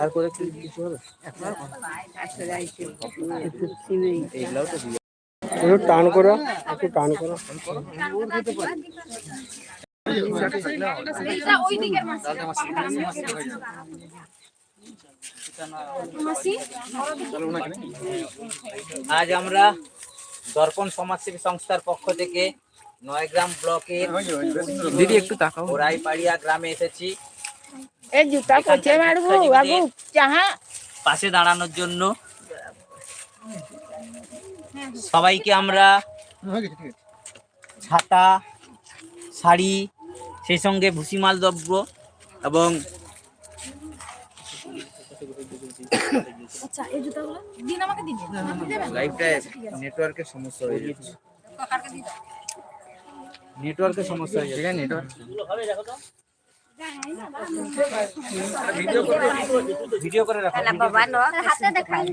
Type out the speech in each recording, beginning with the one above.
আর করে কিছু হবে? একটু টান করো, একটু টান করো। আজ আমরা দর্পণ সমাজসেবী সংস্থার পক্ষ থেকে নয়গ্রাম ব্লকের দিদি একটু তাকাও। রায়পাড়িয়া গ্রামে এসেছি। এ জুতা কোচে মারবো বাবু চাহা। পাশে দাঁড়ানোর জন্য। সবাইকে আমরা ছাতা শাড়ি সেই সঙ্গে ভুসিমাল দ্রব্য এবং আচ্ছা এই জুতাগুলো দিন আমাকে দিন। নেটওয়ার্কের সমস্যা হয়ে যাচ্ছে। নেটওয়ার্কের সমস্যা হয়ে যাচ্ছে নেটওয়ার্ক ভিডিও করে রাখো বাবা নো হাতে দেখাই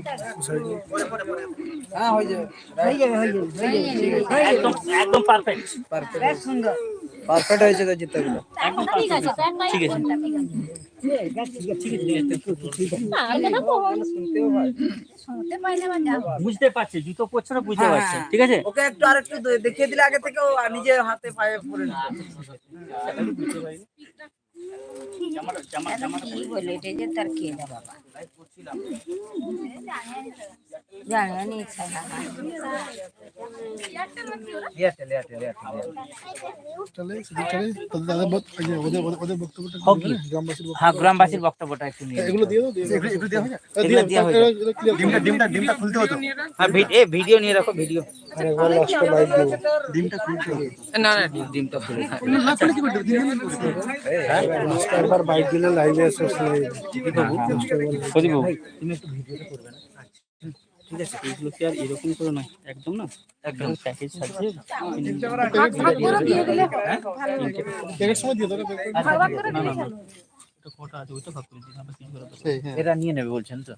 একদম একদম পারফেক্ট পারফেক্ট হয়েছে তো জিতগুলো ঠিক আছে ঠিক আছে শুনতে পাই না বাজা বুঝতে পারছে জুতো পরছে না বুঝতে পারছে ঠিক আছে? ওকে একটু আর একটু দেখিয়ে দিলে আগে থেকে নিজের নিজে হাতে পায়ে পরে কি বলে এটা যে তার কে দা বাবা জানে নি? ছাড়া? গ্রামবাসীর বক্তব্য হ্যাঁ গ্রামবাসীর বক্তব্যটা একটু নিয়ে এগুলো দিয়ে দাও হয় হয়ে খুলতে হতো হ্যাঁ ভি- এ ভিডিও নিয়ে রাখো ভিডিও ডিমটা খুলতে হতো না না। ডিম- ডিমটা খুলে একবার বাইক দিলে লাইভে এসে প্রদীপ তুমি একটু ভিডিওটা করবে না ঠিক আছে এইগুলো কি আর এরকম করে নয়? একদম না? একদম প্যাকেজ সাজিয়ে হ্যাঁ এটা নিয়ে নেবে বলছেন তো?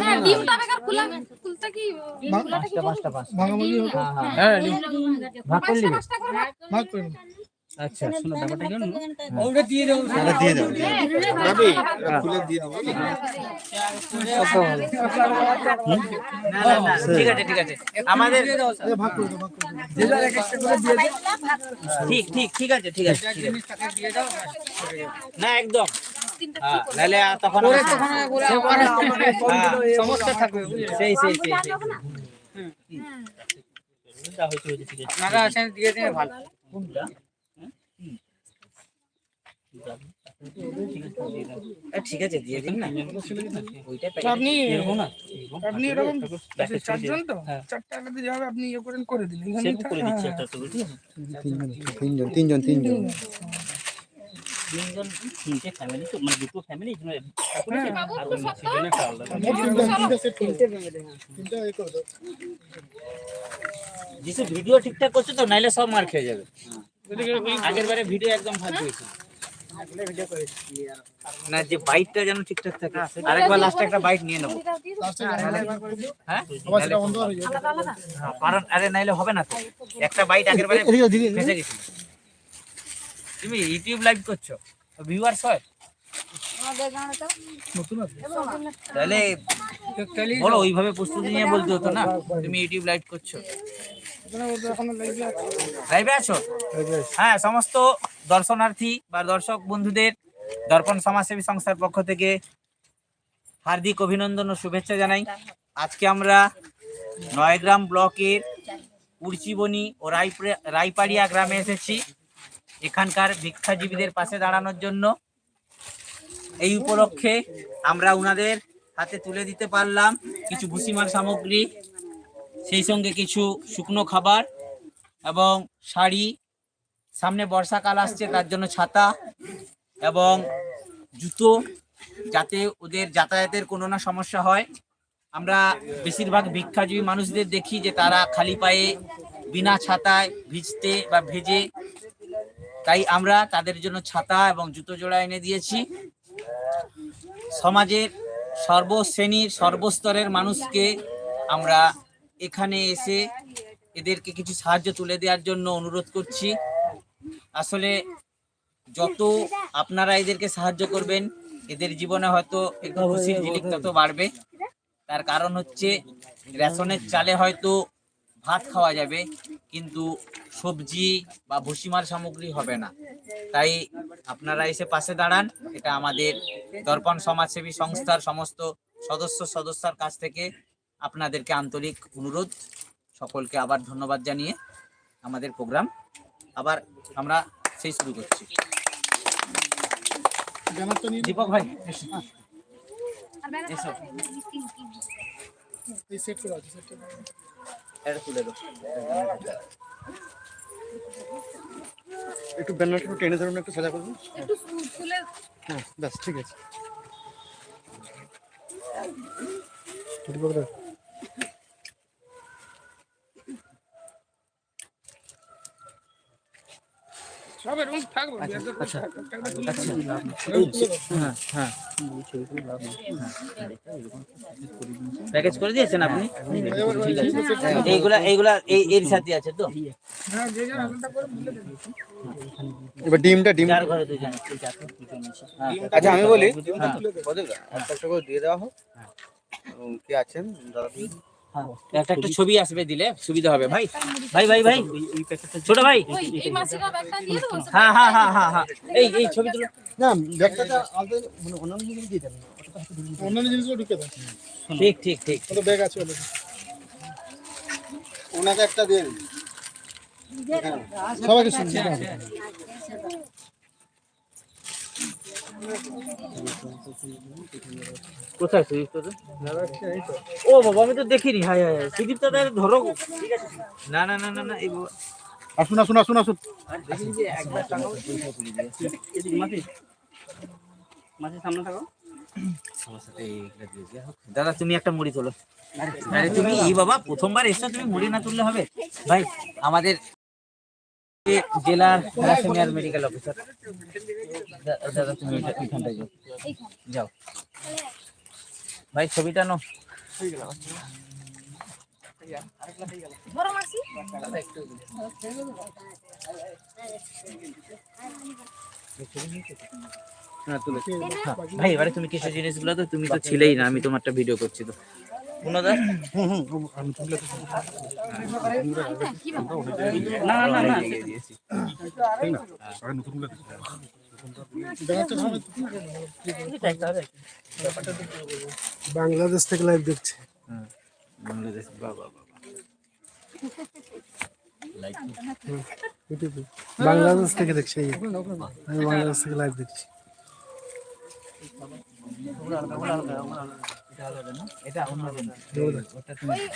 হ্যাঁ ডিমটা বেকার খোলা খুলতে কি খোলাটা কি পাঁচটা পাঁচটা ভাগাভাগি হ্যাঁ ভাগ করে আচ্ছা শোনো ব্যাপারটা কি ওটা দিয়ে দাও ওটা দিয়ে দাও খুলে দিয়ে না না না ঠিক আছে ঠিক আছে। আমাদের ভাগ করে দাও ভাগ করে দাও। ঠিক ঠিক ঠিক আছে ঠিক আছে ঠিক আছে। না একদম। হ্যাঁ, নাহলে তখন সমস্যা থাকবে সেই সেই সেই সেই। যা হয়েছে হয়েছে, ঠিক কোনটা? হুম? আহ, ঠিক আছে দিয়ে দিন না। ওইটা আপনি এরকম না আপনি এরকম চারজন তো? হ্যাঁ। চারটা আলাদা যাবে আপনি ইয়ে করেন করে দিন। এখানে করে দিচ্ছি একটা তো ঠিক আছে? তিনজন তিনজন তিনজন তিনজন। তিনটে ফ্যামিলি তো মানে দুটো ফ্যামিলি যিশু ভিডিও ঠিকঠাক করছে তো নাইলে সব মার খেয়ে যাবে। আগের বারে ভিডিও একদম ফাঁক হয়েছে। না যে বাইটটা যেন ঠিকঠাক থাকে আরেকবার লাস্টে একটা বাইট নিয়ে নেব। হ্যাঁ? হয়ে কারণ আরে নাইলে হবে না তো। একটা বাইট আগের বারে ফেসে গেছিল। তুমি ইউটিউব লাইভ করছ ভিউয়ার্স হয়? তাহলে বলো ওইভাবে প্রস্তুতি নিয়ে বলতে হতো না? তুমি ইউটিউব লাইভ করছ। আছো? হ্যাঁ সমস্ত দর্শনার্থী বা দর্শক বন্ধুদের দর্পণ সমাজসেবী সংস্থার পক্ষ থেকে হার্দিক অভিনন্দন ও শুভেচ্ছা জানাই। আজকে আমরা নয়গ্রাম ব্লকের উড়চিবনি ও রায়পাড়িয়া গ্রামে এসেছি। এখানকার ভিক্ষাজীবীদের পাশে দাঁড়ানোর জন্য। এই উপলক্ষে আমরা উনাদের হাতে তুলে দিতে পারলাম কিছু ভুসিমার সামগ্রী। সেই সঙ্গে কিছু শুকনো খাবার এবং শাড়ি। সামনে বর্ষাকাল আসছে, তার জন্য ছাতা এবং জুতো যাতে ওদের যাতায়াতের কোনো না সমস্যা হয়। আমরা বেশিরভাগ ভিক্ষাজীবী মানুষদের দেখি যে তারা খালি পায়ে বিনা ছাতায় ভিজতে বা ভেজে, তাই আমরা তাদের জন্য ছাতা এবং জুতো জোড়া এনে দিয়েছি। সমাজের সর্বশ্রেণীর সর্বস্তরের মানুষকে আমরা এখানে এসে এদেরকে কিছু সাহায্য তুলে দেওয়ার জন্য অনুরোধ করছি। আসলে যত আপনারা এদেরকে সাহায্য করবেন, এদের জীবনে হয়তো একটু তত বাড়বে। তার কারণ হচ্ছে রেশনের চালে হয়তো ভাত খাওয়া যাবে, কিন্তু সবজি বা ভুসিমার সামগ্রী হবে না। তাই আপনারা এসে পাশে দাঁড়ান, এটা আমাদের দর্পণ সমাজসেবী সংস্থার সমস্ত সদস্য সদস্যার কাছ থেকে আপনাদেরকে আন্তরিক অনুরোধ। সকলকে আবার ধন্যবাদ জানিয়ে আমাদের প্রোগ্রাম আবার আমরা সেই শুরু করছি। দীপক ভাই একটু ব্যানারটা একটু টেনে ধরুন একটু সোজা করুন। হ্যাঁ ব্যাস ঠিক আছে। সব এরকম থাকবে আচ্ছা হ্যাঁ হ্যাঁ। প্যাকেজ করে দিয়েছেন আপনি? এইগুলা এইগুলা এই এর সাথে আছে তো? হ্যাঁ এবার ডিমটা ডিম ঘরে দুজন। হ্যাঁ আচ্ছা আমি বলি হ্যাঁ। একটা একটা করে দিয়ে দেওয়া হোক। কে আছেন? দাদা হ্যাঁ, একটা একটা ছবি আসবে দিলে সুবিধা হবে ভাই। ভাই ভাই ভাই। ছোট ভাই। এই মাসিটা ব্যাগটা দিয়ে দেবো হ্যাঁ হ্যাঁ হ্যাঁ হ্যাঁ হ্যাঁ। এই এই ছবি তুলো। না ব্যাগটা আলাদা মানে অন্যান্য জিনিস দিয়ে দেবেন অন্যান্য জিনিসগুলো ঢুকে দাও ঠিক ঠিক ঠিক। কত ব্যাগ আছে ওনাকে একটা দিয়ে দিন। সবাইকে শুনছি কোথায় সুদীপ দাদা? ও বাবা আমি তো দেখিনি। High high. সুদীপ দাদা ধরো। ঠিক আছে না না না না না এই বাবা। আসুন আসুন আসুন আসুন। দাদা তুমি একটা মুড়ি তোলো। আরে তুমি এই বাবা প্রথমবার এসছো তুমি মুড়ি না তুললে হবে? ভাই আমাদের জেলার সিনিয়র মেডিকেল অফিসার দাদা তুমি এখানটায় যাও। যাও। ভাই ছবিটা নো হ্যাঁ ভাই এবারে তুমি কিছু জিনিসগুলো তো তুমি তো ছিলেই না আমি তোমারটা ভিডিও করছি তো। না না না। বাংলাদেশ থেকে লাইভ দেখছে। বাংলাদেশ বাবা বাবা। বাংলাদেশ থেকে দেখছে আমি বাংলাদেশ থেকে লাইভ দেখছি।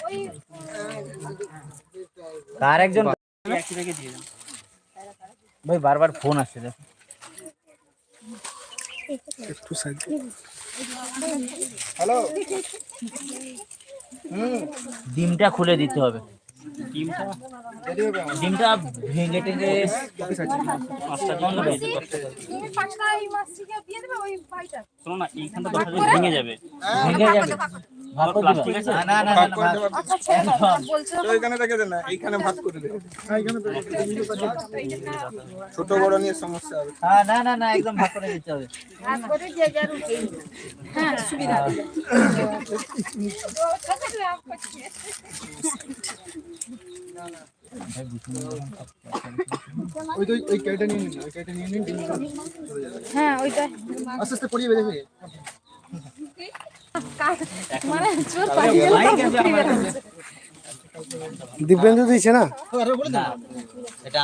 ওই একজন ভাই বারবার ফোন আসছে দেখো। একটু সাইড ডিমটা খুলে দিতে হবে। ডিমটা ডিমটা ভেঙে টেঙে পাঁচটা শোনো না এইখানটা দশ হাজার ভেঙে যাবে ভেঙে যাবে ভাগ করে প্লাস্টিক আছে? না না না না, না, ভাগ- আচ্ছা আচ্ছা বলছো ওইখানে রেখে দেন না এইখানে ভাগ করে দেন ছোট বড় নিয়ে সমস্যা হবে হ্যাঁ, না না না একদম ভাগ করে দিতে হবে হ্যাঁ ওই তো ওই ক্যারেটটা নিয়ে নিন ওই ক্যারেটটা নিয়ে নিন হ্যাঁ ওইটা। আস্তে আস্তে পড়িয়ে বেঁধে ফেলে মানে চোর পালিয়ে গেল। কাছে। দিব্যেন্দু দিয়েছে না? এটা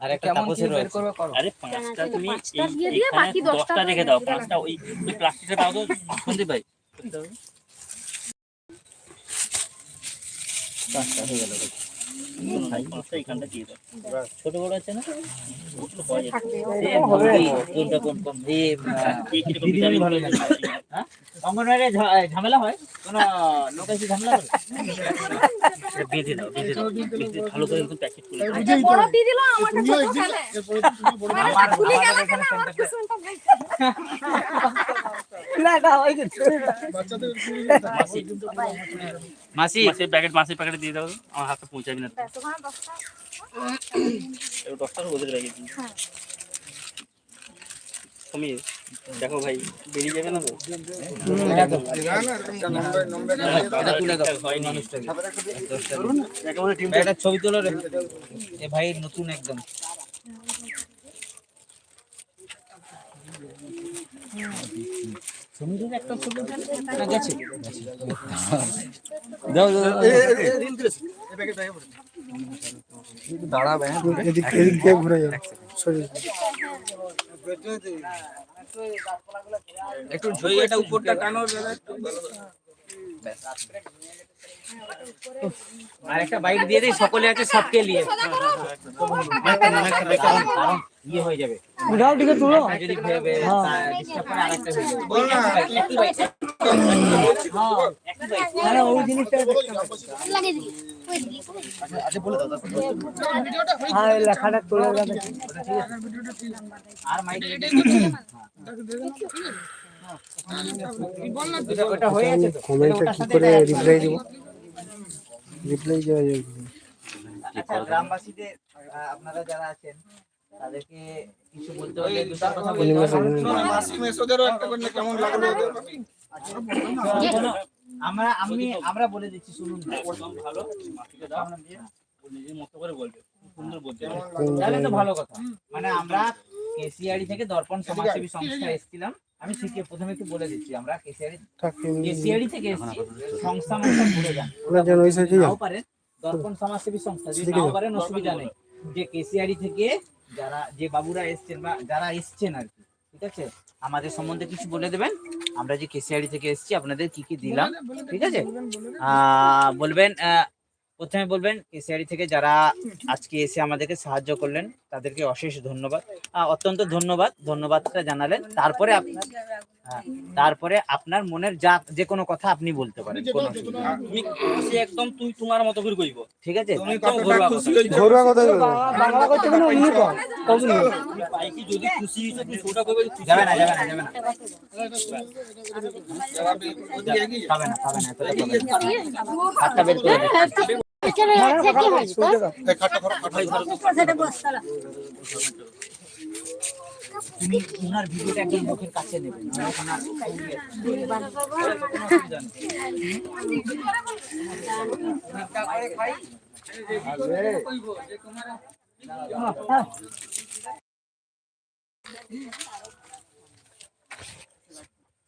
আর একটা তাপসের রয়েছে। আরে পাঁচটা তুমি পাঁচটা দিয়ে দিয়ে বাকি দশটা দশটা রেখে দাও পাঁচটা ওই ওই দাও তো সন্দীপ ভাই পাঁচটা হয়ে গেল না, এইখানটা দিয়ে দাও। ছোট বড় আছে না? অঙ্গনওয়াড়ি ঝামেলা হয়? কোন লোক এসে ঝামেলা করে বেঁধে দাও বেঁধে দাও। ভালো করে একদম প্যাকেট করে বড় দিয়ে দিল মানে আমার- খুলে গেল কেন? বাচ্চাদের মাসি? মাসি প্যাকেট মাসের প্যাকেট দিয়ে দাও। আমার হাতে পৌঁছাবি না তো। দশটা। এবার দশটা ওদের ব্যাগে দিই সমীর দেখো ভাই বেরিয়ে যাবে না তো? একটা ছবি তোলো রে। এ ভাই নতুন একদম। সমীরের একটা সরি একটু ঝইয়াটা উপরটা টানো আর একটা বাইক দিয়ে দিই সকলে আছে সবকে নিয়ে। কারণ ইয়ে হয়ে যাবে। উঠাও দিকে তুলো আর যদি ভেবে ডিস্টার্ব করে আরেকটা হয়ে যাবে। বল না। একই বাইক মানে ওই জিনিসটা হ্যাঁ এই লেখাটা তুলে যাবে আর মাইক ওটা হয়ে আছে তো। কমেন্টটা কি করে রিপ্লাই দিব রিপ্লাই দেওয়া যাবে? আচ্ছা গ্রামবাসীদের আপনারা যারা আছেন তাদেরকে কিছু বলতে হলে দুটো কথা বলতে হবে। মাসি মেসোদেরও একটা করে কেমন লাগল? আমরা আমি আমরা বলে দিচ্ছি শুনুন। ভালো মাসিকে দাও ও নিজের মতো করে বলবে সুন্দর বলতে তাহলে তো ভালো কথা। মানে আমরা কেসিআরি থেকে দর্পণ সমাজসেবী সংস্থা এসেছিলাম। আমি শিখে প্রথমে একটু বলে দিচ্ছি আমরা কেসিআরি কেসিআরি থেকে এসেছি সংস্থা ভুলে যান। ওরা যেন ওই নাও পারেন দর্পণ সমাজসেবী সংস্থা যদি নাও। পারেন অসুবিধা নেই। যে কেসিআরি থেকে যারা যে বাবুরা এসছেন বা যারা এসছেন আর কি ঠিক আছে? আমাদের সম্বন্ধে কিছু বলে দেবেন? আমরা যে কেসিআরি থেকে এসেছি আপনাদের কি কি দিলাম? ঠিক আছে? আহ, বলবেন আহ, প্রথমে বলবেন কেসিআরি থেকে যারা আজকে এসে আমাদেরকে সাহায্য করলেন তাদেরকে অশেষ ধন্যবাদ। অত্যন্ত ধন্যবাদ। ধন্যবাদটা জানালেন। তারপরে আপনার হ্যাঁ, তারপরে আপনার মনের যা যে কোনো কথা আপনি বলতে পারেন কোনো তুমি একদম তুই তোমার মতো করে কইব। ঠিক আছে? ঘরোয়া কথা। কথা। পাইকি যদি খুশি হইছো তুমি সেটা কইবে যাবে না যাবে না যাবে না। জবাবে ওদিকে এগিয়ে যাও। পাবে না। পাবে না এতটা পাবে না। হাতটা বের করে ওনার ভিডিওটা একদম মুখের কাছে নেবে ওনার- ওনার কোনো অসুবিধা নেই।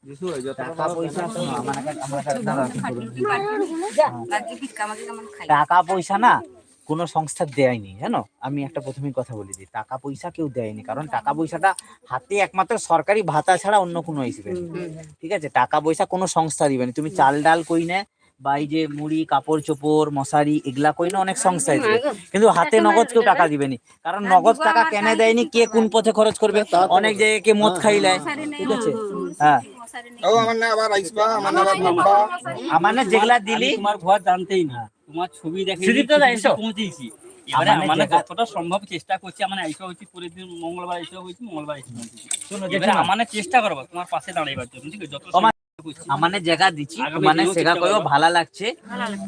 টাকা পয়সা না? কোনো সংস্থা দেয়নি জানো? আমি একটা প্রথমেই কথা বলি দিই টাকা পয়সা কেউ দেয়নি কারণ টাকা পয়সাটা হাতে একমাত্র সরকারি ভাতা ছাড়া অন্য কোনো হিসেবে ঠিক আছে? টাকা পয়সা কোনো সংস্থা দিবে না। তুমি চাল ডাল কই না বা এই যে মুড়ি কাপড় চোপড় মশারি এগুলা কই না অনেক দিবে কিন্তু হাতে নগদ কেউ টাকা দিবেনি কারণ নগদ টাকা কেন দেয়নি কে কোন পথে খরচ করবে? অনেক জায়গায় কে মদ খাইলায় ঠিক আছে? হ্যাঁ। আমার না আবার আইসবা আমার না আবার ভাববা আমার না যেগুলা দিলি তোমার ঘর জানতেই না। তোমার ছবি দেখে সুদীপ দাদা, এসো। পৌঁছেছি এবারে আমাদের যতটা সম্ভব চেষ্টা করছি আমার আইসা হচ্ছে পরের দিন মঙ্গলবার আইসা হয়েছে মঙ্গলবার আমার চেষ্টা করব তোমার পাশে দাঁড়াইবার জন্য ঠিক আছে? আমানে জায়গা দিচ্ছি মানে সেগা চেষ্টা ভালো লাগছে।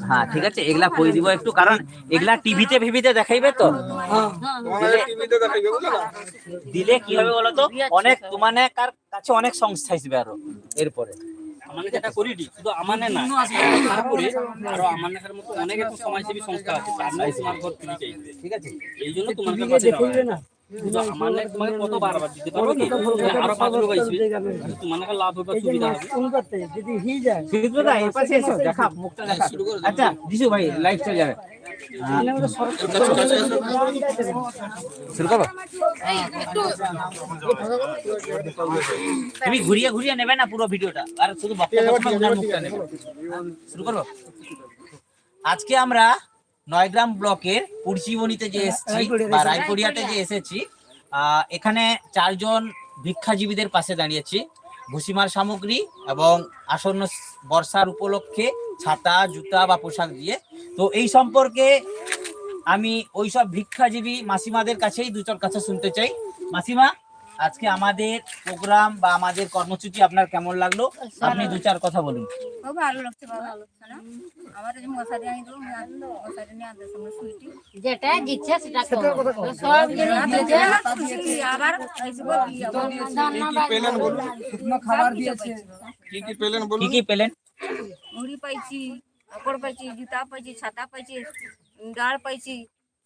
হ্যাঁ ঠিক আছে এগুলা কই দিব একটু কারণ এগুলা টিভিতে ভিভিতে দেখাইবে তো। তোমার টিভিতে দেখাইবে বুঝলো না। দিলে কি হবে বলো তো? অনেক তোমার কাছে অনেক সংস্থা আসবে আরও এরপরে। আমাদের যেটা করি শুধু আমাদের না তারপরে আরও আমাদের মতো অনেক সমাজসেবী সংস্থা আছে তোমার ঘর ফ্রি চাইবে। ঠিক আছে। এই জন্য তোমার কাছে দেওয়া সুবিধা হবে। যদি হয়ে আচ্ছা দিশু ভাই লাইভ চলে যাবে। হ্যাঁ, শুরু করো। তুমি ঘুরিয়ে ঘুরিয়ে নেবে না পুরো ভিডিওটা? আর শুধু বক্তব্য মুখটা নেবে। শুরু করব আজকে আমরা নয়গ্রাম ব্লকের পুরচিবনিতে যে এসেছি বা রায়পুরিয়াতে যে এসেছি এখানে চারজন ভিক্ষাজীবীদের পাশে দাঁড়িয়েছি। ভুসিমার সামগ্রী এবং আসন্ন বর্ষার উপলক্ষে ছাতা জুতা বা পোশাক দিয়ে। তো এই সম্পর্কে আমি ওইসব ভিক্ষাজীবী মাসিমাদের কাছেই দুচর কাছে শুনতে চাই। মাসিমা আজকে আমাদের প্রোগ্রাম বা আমাদের কর্মসূচি আপনার কেমন লাগল? আপনি দু চার কথা বলুন। খুব ভালো লাগছে বাবা। না আমার মশারি আনি দেবো মশারি নিয়ে আনতে সময় শুইটি যেটা দিচ্ছে সেটা সব দিচ্ছে আবার আসব কি আবার। কি পেলেন বলুন? খাবার দিয়েছে। কি কি পেলেন কি কি পেলেন? মুড়ি পাইছি কাপড় পাইছি জুতা পাইছি ছাতা পাইছি ডাল পাইছি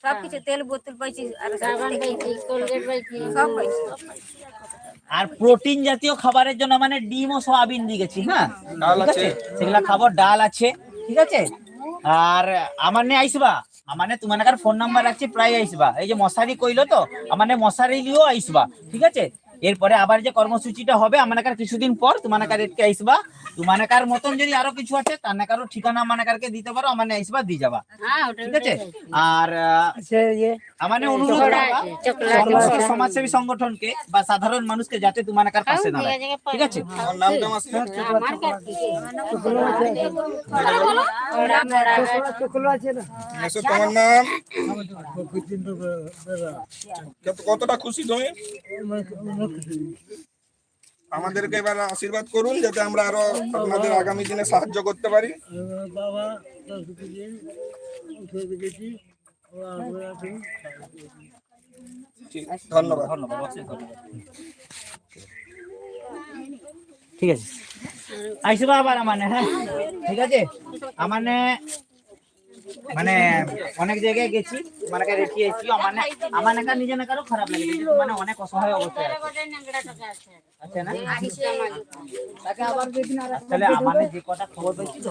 সব কিছু তেল বোতল পাইছি আর সাবান পাইছি কোলগেট পাইছি। সব পাইছি। আর প্রোটিন জাতীয় খাবারের জন্য মানে ডিম ও সয়াবিন দিয়ে গেছি হ্যাঁ? ডাল ঠিক আছে। সেগুলা খাবার ডাল আছে ঠিক আছে? আর আমার নে আইসবা আমার তোমার ফোন নাম্বার আছে প্রায় আইসবা। এই যে মশারি কইলো তো আমার মশারি নিয়েও আইসবা ঠিক আছে? এরপরে আবার যে কর্মসূচিটা হবে আমানাকার কিছুদিন পর তোমানাকার এটকে আইসবা। তোমানাকার মতন যদি আরও কিছু আছে তানাকারও ঠিকানা আমানাকারকে দিতে পারো আমার আইসবা দিয়ে যাবা। হ্যাঁ ঠিক আছে? আর আমার অনুরোধ করবা সমস্ত সমাজসেবী সংগঠনকে বা সাধারণ মানুষকে যাতে তোমানাকার পাশে দাঁড়ায় ঠিক আছে? আমার নামটা মাসি আমার কাছে এসো তোমার নাম? কতটা খুশি তুমি? আমাদেরকে এবার আশীর্বাদ করুন যাতে আমরা আরও আপনাদের আগামী দিনে সাহায্য করতে পারি। বাবা ধন্যবাদ। ধন্যবাদ ঠিক আছে। আইসবা আবার মানে হ্যাঁ ঠিক আছে। মানে মানে অনেক জায়গায় গেছি মানে রেখে এসেছি আমার আমার নাকা নিজে নাকারও খারাপ লাগে মানে অনেক অসহায় অবস্থায় আছে। না? তাহলে আমার যে কটা খবর পেয়েছি তো